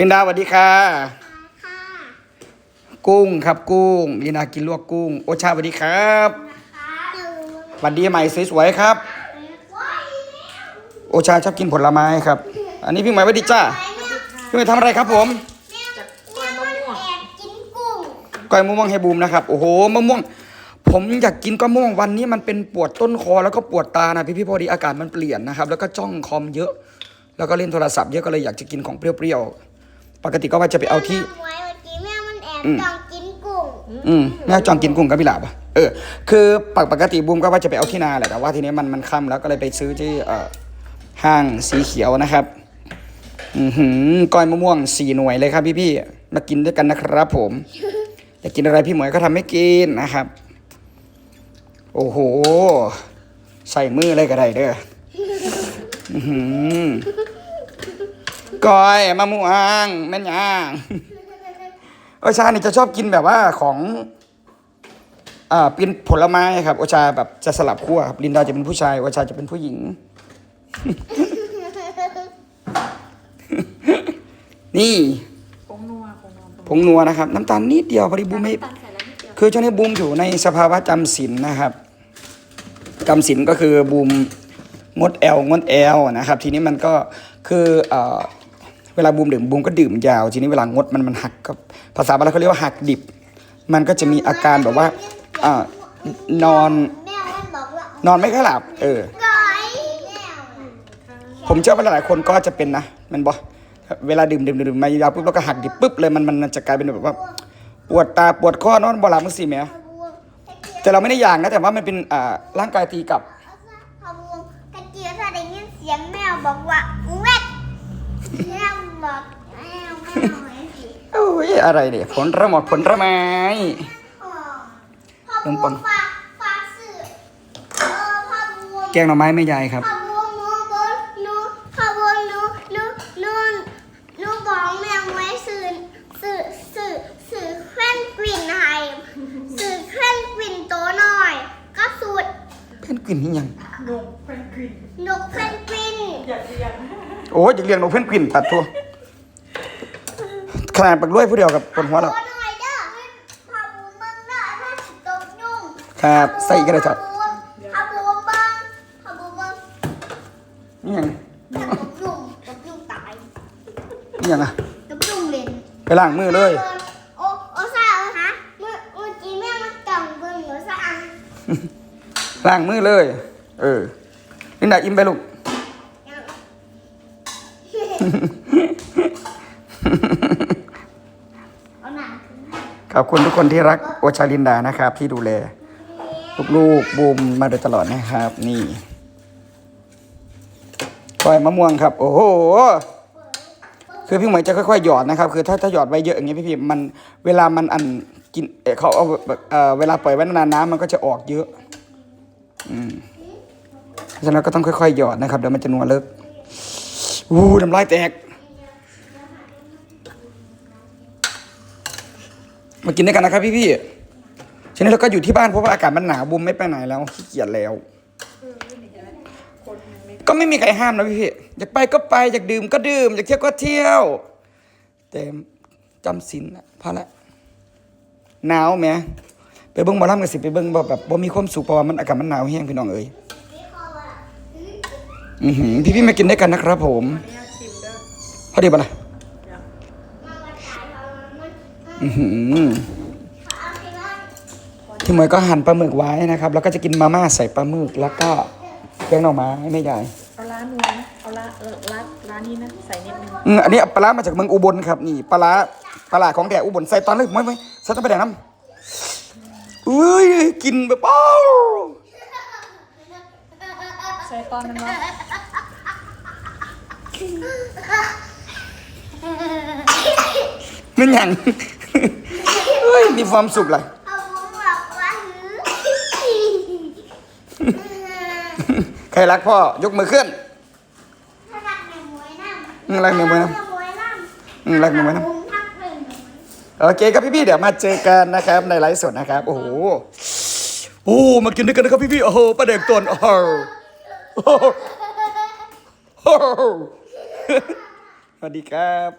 ลินดาสวัสดีค่ะค่ะกุ้งครับกุ้งลินดากินลวกกุ้ง โอชาสวัสดีครับค่ะตื่นสวัสดีใหม่สวยๆครับว้ายโอชาชอบกินผลไม้ครับ อันนี้พี่ใหม่สวัสดีจ้าพี่ใหม่ทำอะไรครับผมแม่แม่มันแอบกินกุ้งก้อยมะม่วงให้บูมนะครับ โอ้โหมะม่วง ผมอยากกินก้อยมะม่วงวันนี้มันเป็นปวดต้นคอแล้วก็ปวดตานะพี่พี่ๆพอดีอากาศมันเปลี่ยนนะครับ แล้วก็จ้องคอมเยอะ แล้วก็เล่นโทรศัพท์เยอะก็เลยอยากจะกินของเปรี้ยวๆ ปกติก็ว่าจะไปเอาที่แม่ไว้เมื่อกี้แม่มันแอบอืมจองกินกุ้งอืมแม่จองกินกุ้งกับพี่หลาบอะเออ คือปกปกติบูมก็ว่าจะไปเอาที่นาแหละแต่ว่าทีนี้มันมันค่ำแล้วก็เลยไปซื้อที่เอ่อห้างสีเขียวนะครับ อือหือก้อยมะม่วงสี่หน่วยเลยครับ พี่พี่ๆมากินด้วยกันนะครับ ผมอยากกินอะไรพี่หมวยก็ทำให้กินนะครับ โอ้โห ใส่มือเลยก็ได้เด้อ อือหือ ก้อยมะม่วงแม่นย่างโอชานี่จะชอบกินแบบว่าของอ่าเป็นผลไม้ครับ โอชาแบบจะสลับขั้วครับลินดาจะเป็นผู้ชายโอชาจะเป็นผู้หญิง นี่ผงนัวผงนัวผงนัวนะครับ น้ำตาลนิดเดียวพอดีบูมไม่ตังใส่แล้วนิดเดียวคือช่วงนี้บูมอยู่ในสภาวะจำศีลนะครับจำศีลก็คือบูมงดแอลงดแอลนะครับ ทีนี้มันก็คือเอ่อ เวลาบูมดื่มบูมก็ดื่มยาว ทีนี้เวลางดมันมันหักก็ภาษาบาลีเขาเรียกว่าหักดิบ มันก็จะมีอาการแบบว่าอ่านอนนอนไม่ค่อยหลับ เออ ผมเชื่อว่าหลายๆคนก็จะเป็นนะมันบอกเวลาดื่มดื่มดื่มมายาวปุ๊บแล้วก็หักดิบปุ๊บเลยมันมันจะกลายเป็นแบบว่า ปวดตาปวดข้อนอนบ่หลับมึงสิแม่พะบวแต่เราไม่ได้อย่างนะแต่ว่ามันเป็นอ่าร่างกายตีกับพะวงกระเจี๊ยบถ้าได้ยินเสียงแมวบอกว่าแม โอ้ยอะไรเนี่ยผลระหมดผลระไม้อ๋อพะบวงฝากฝากสื่อเออพะบวงแกงหน่อไม้ไม่ยายครับขบวนหนูบนหนูขบวนหนูหนูหนูหนูบอกแม่ไว้สื่อสื่อสื่อสื่อเคลื่อนกลิ่นไห้สื่อเคลื่อนกลิ่นโตหน่อยก็สูตรเพนกวินนี่ยังนมเป็นกลิ่นนกเคลื่อนกลิ่นอยากเรียน โอ้ยอยากเรียงนกเพนกวินตัดทั่วขนาดปักด้วยผู้เดียวกับคนหัวเราโตหน่อยเด้อขบวนเบิ่งเด้อถ้าสิตกยุ่งครับใส่อีกระจับขบวนขบวนเบิ่งขบวนเบิ่งนี่ยังถ้าตกยุ่งตกยุ่งตายนี่ยังอะตกยุ่งเล่นไปล้างมือเลยโอโอซ่าเอาฮะเมื่อเมื่อกี้แม่มันจังเบิ่งโอซ่าล้างมือเลย เออลินดาอิ่มไปลูก เอาหนังขอบคุณทุกคนที่รักโอชาลินดานะครับ ที่ดูแล ลูกๆบูมมาโดยตลอดนะครับ นี่ก้อยมะม่วงครับ โอ้โห คือพี่หมวยจะค่อยๆหยอดนะครับ คือถ้าถ้าหยอดไว้เยอะอย่างเงี้ยพี่พี่มันเวลามันอันกินเอ่อเขาเอาเอ่อเวลาปล่อยไว้นานๆน้ำมันก็จะออกเยอะ อืมเพราะฉะนั้นก็ต้องค่อยๆหยอดนะครับเดี๋ยวมันจะนัวเลิก อู้น้ำลายแตก มากินด้วยกันนะครับพี่พี่ๆทีนี้เราก็อยู่ที่บ้านเพราะว่าอากาศมันหนาวบุมไม่ไปไหนแล้วขี้เกียจแล้ว ก็ไม่มีใครห้ามนะพี่พี่อยากไปก็ไปอยากดื่มก็ดื่มอยากเที่ยวก็เที่ยว แต่จำศีลนะพอละหนาวแหมไปเบิ้งบอลลัมกันสิไปเบิ้งบ่แบบบ่มีความสุขเพราะว่ามันอากาศมันหนาวแห้งพี่น้องเอ้ย อือหือพี่พี่ๆมากินด้วยกันนะครับผมเนี่ยชิมเด้อพอดีปะล่ะเดี๋ยวอือหือเอาไปว่าพี่หมวยก็หั่นปลาหมึกไว้นะครับ แล้วก็จะกินมาม่าใส่ปลาหมึกแล้วก็แกงหน่อไม้ไม่ใหญ่เอาร้านนัวนะเอาร้านเออร้านร้านนี้นะใส่นิดนึงอืมอันนี้ปลาร้ามาจากเมืองอุบลครับนี่ปลาร้าปลาร้าของแดกอุบลใส่ตอนเลยไม่ไม่ใส่ตอนไปแดกน้ำอุ้ยกินแบบอ้า วใส่ตอนมันว่ามันหยังเฮ้ยมีความสุขเลยเอาผมบอกว่าหือใครรักพ่อยกมือขึ้นถ้ารักแม่หมวยน้ำอืมรักแม่หมวยน้ำแม่หมวยน้อืมรักแม่หมวยน้ำผมรักแม่หมวยโอเคครับพี่ๆเดี๋ยวมาเจอกันนะครับในไลฟ์สดนะครับ โอ้โหโอ้มากินด้วยกันนะครับพี่ๆโอ้โหปลาเด็กตวนโอ้โหโอ้โห สวัสดีครับ